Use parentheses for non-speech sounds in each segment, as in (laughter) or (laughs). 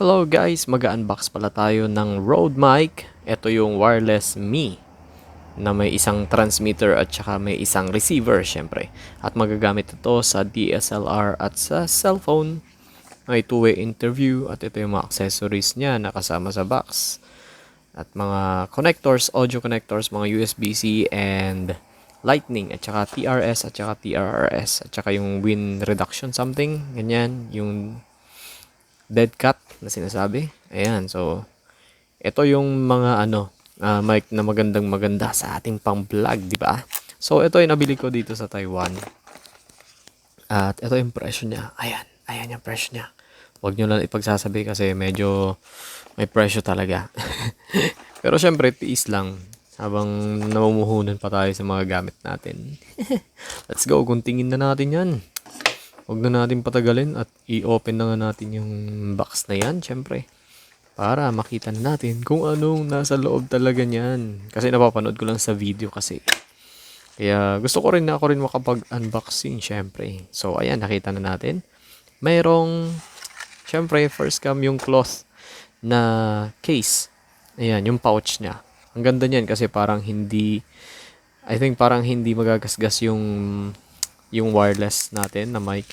Hello guys, mag-unbox pala tayo ng Rode mic. Ito yung wireless Me na may isang transmitter at saka may isang receiver syempre. At magagamit ito sa DSLR at sa cellphone. May two-way interview at ito yung mga accessories niya na kasama sa box. At mga connectors, audio connectors, mga USB-C and lightning at saka TRS at saka TRRS at saka yung wind reduction something, ganyan, yung dead cat na sinasabi. Ayan, so ito yung mga ano, uh, mic na magandang maganda sa ating pang-vlog, di ba? So ito yung nabili ko dito sa Taiwan. At ito yung presyo niya. Ayan, ayan yung presyo niya. Huwag nyo lang ipagsasabi kasi medyo may presyo talaga. (laughs) Pero syempre, tiis lang habang namumuhunan pa tayo sa mga gamit natin. (laughs) Let's go, kuntingin na natin yan. Huwag na natin patagalin at i-open na nga natin yung box na yan, syempre. Para makita natin kung anong nasa loob talaga niyan. Kasi napapanood ko lang sa video kasi. Kaya gusto ko rin na ako rin makapag-unboxing, syempre. So, ayan, nakita na natin. Mayroong, syempre, first cam yung cloth na case. Ayan, yung pouch niya. Ang ganda niyan kasi parang hindi, I think parang hindi magagasgas yung yung wireless natin na mic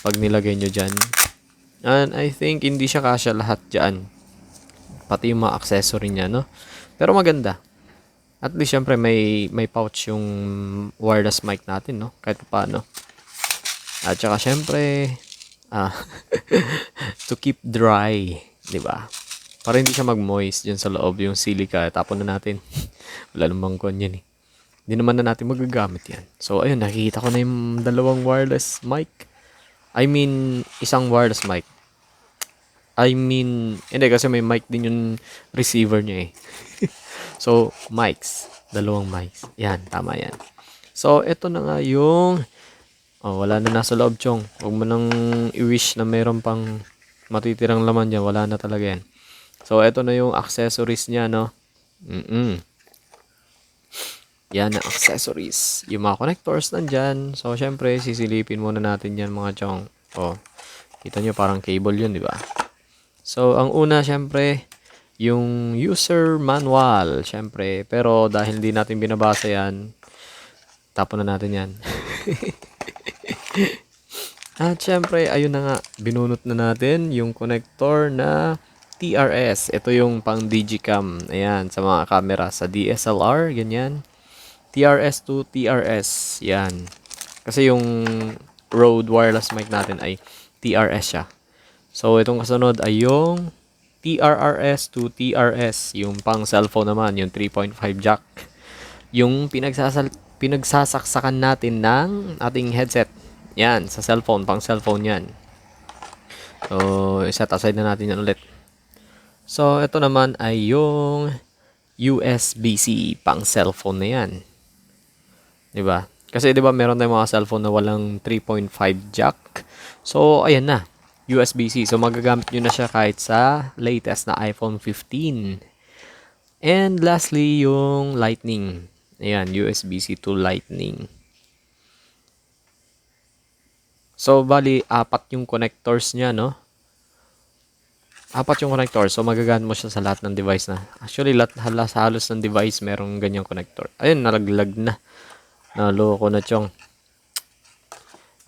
pag nilagay nyo dyan. And I think hindi siya kasya lahat dyan. Pati yung mga accessory niya, no? Pero maganda. At least, syempre, may, may pouch yung wireless mic natin, no? Kahit paano. At saka, syempre, ah, (laughs) to keep dry, di ba? Para hindi siya mag-moist dyan sa loob yung silica. Tapon na natin. (laughs) Wala namang kon eh. Hindi naman na natin magagamit yan. So, ayun, nakikita ko na yung dalawang wireless mic. I mean, isang wireless mic. I mean, hindi kasi may mic din yung receiver niya eh. (laughs) so, mics. Dalawang mics. Yan, tama yan. So, ito na nga yung... Oh, wala na nasa loob, chong. Huwag mo nang i-wish na mayroon pang matitirang laman dyan. Wala na talaga yan. So, ito na yung accessories niya, no? Mm-mm. Yan ang accessories. Yung mga connectors nandyan. So, syempre, sisilipin muna natin yan mga chong. Oh, kita nyo parang cable yun, di ba? So, ang una, syempre, yung user manual, syempre. Pero dahil hindi natin binabasa yan, tapon na natin yan. (laughs) At syempre, ayun na nga, binunot na natin yung connector na TRS. Ito yung pang digicam. Ayan, sa mga camera, sa DSLR, ganyan. TRS to TRS. Yan. Kasi yung Rode wireless mic natin ay TRS siya. So, itong kasunod ay yung TRRS to TRS. Yung pang cellphone naman, yung 3.5 jack. Yung pinagsasal pinagsasaksakan natin ng ating headset. Yan, sa cellphone, pang cellphone yan. So, set aside na natin yan ulit. So, ito naman ay yung USB-C pang cellphone na yan. 'Di ba? Kasi 'di ba meron tayong mga cellphone na walang 3.5 jack. So ayan na, USB-C. So magagamit niyo na siya kahit sa latest na iPhone 15. And lastly, yung Lightning. Ayan, USB-C to Lightning. So, bali, apat yung connectors niya, no? Apat yung connector. So, magagamit mo siya sa lahat ng device na. Actually, lahat, halos, halos ng device merong ganyang connector. Ayun, nalaglag na. Naloko na chong.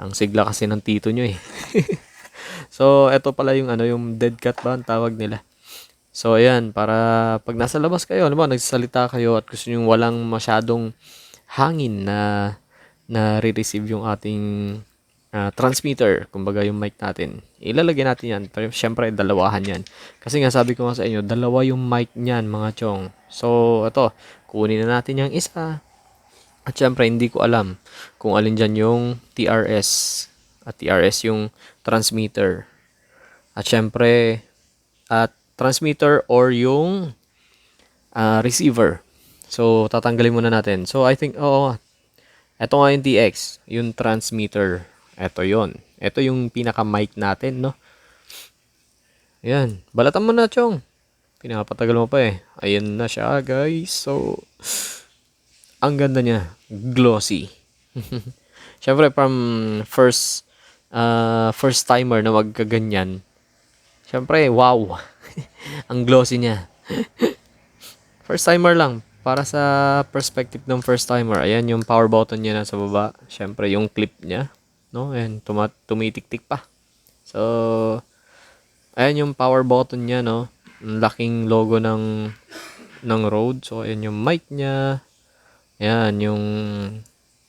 Ang sigla kasi ng tito nyo eh. (laughs) so, eto pala yung ano, yung dead cat ba ang tawag nila. So, ayan, para pag nasa labas kayo, ano ba, nagsasalita kayo at gusto nyo walang masyadong hangin na na re-receive yung ating uh, transmitter, kumbaga yung mic natin. Ilalagay natin yan. Pero syempre, dalawahan yan. Kasi nga sabi ko nga sa inyo, dalawa yung mic niyan, mga chong. So, ito, kunin na natin yung isa. At syempre, hindi ko alam kung alin dyan yung TRS. At TRS yung transmitter. At syempre, at transmitter or yung uh, receiver. So, tatanggalin muna natin. So, I think, oo, oh, ito nga yung TX, yung transmitter. Ito yon Ito yung pinaka-mic natin, no? Ayan. Balatan mo na, Chong. Pinapatagal mo pa eh. Ayan na siya, guys. So, ang ganda niya. Glossy. (laughs) Siyempre, from first uh, first timer na magkaganyan, Siyempre, wow. (laughs) Ang glossy niya. (laughs) first timer lang. Para sa perspective ng first timer, ayan yung power button niya nasa baba. Siyempre, yung clip niya. No? Ayan, tuma- tumitik-tik pa. So, ayan yung power button niya, no? Ang laking logo ng ng Rode. So, ayan yung mic niya. Ayan, yung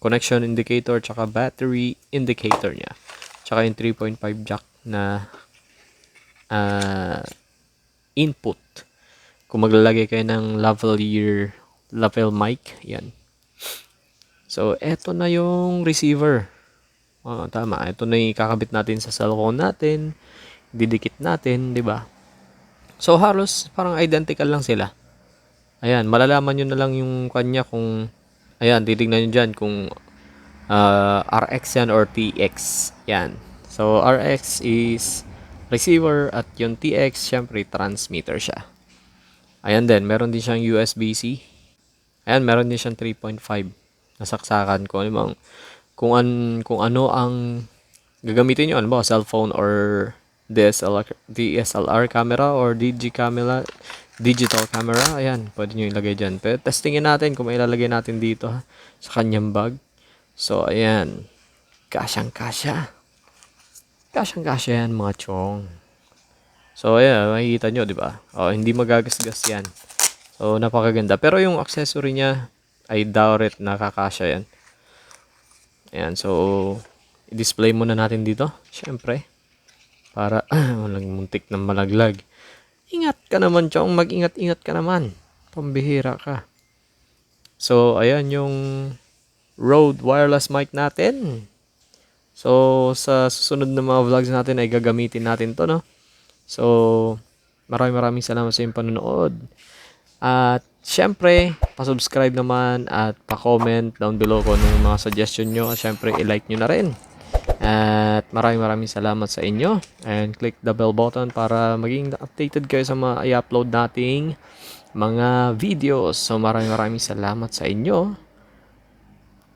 connection indicator tsaka battery indicator niya. Tsaka yung 3.5 jack na ah, input. Kung maglalagay kayo ng lavalier lapel mic, yan. So, eto na yung receiver. Oh, tama. Ito na yung kakabit natin sa cellphone natin. Didikit natin, di ba? So, halos parang identical lang sila. Ayan, malalaman nyo na lang yung kanya kung, ayan, titignan nyo dyan kung ah, RX yan or TX. Yan. So, RX is receiver at yung TX, syempre, transmitter siya. Ayan din, meron din siyang USB-C. Ayan, meron din siyang 3.5 nasaksakan ko. Ano kung, an, kung ano ang gagamitin nyo, ano ba, cellphone or DSLR, DSLR camera or DG camera, digital camera, ayan, pwede nyo ilagay dyan. Pero testingin natin kung ilalagay natin dito ha, sa kanyang bag. So, ayan, kasyang kasya. Kasyang kasya yan mga chong. So, ayan, makikita nyo, di ba? Oh, hindi magagasgas yan. So, napakaganda. Pero yung accessory niya ay dowrit na kakasya yan. Ayan, so, i-display muna natin dito. Siyempre. Para, (clears throat) walang muntik na malaglag. Ingat ka naman, Chong. Mag-ingat-ingat ka naman. Pambihira ka. So, ayan yung Rode wireless mic natin. So, sa susunod na mga vlogs natin ay gagamitin natin to, no? So, maraming maraming salamat sa iyong panonood. At, syempre, pa-subscribe naman at pa-comment down below kung anong mga suggestion nyo. At syempre, i-like nyo na rin. At maraming maraming salamat sa inyo. And click the bell button para maging updated kayo sa mga i-upload nating mga videos. So maraming maraming salamat sa inyo.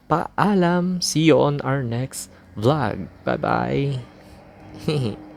Paalam. See you on our next vlog. Bye-bye. (laughs)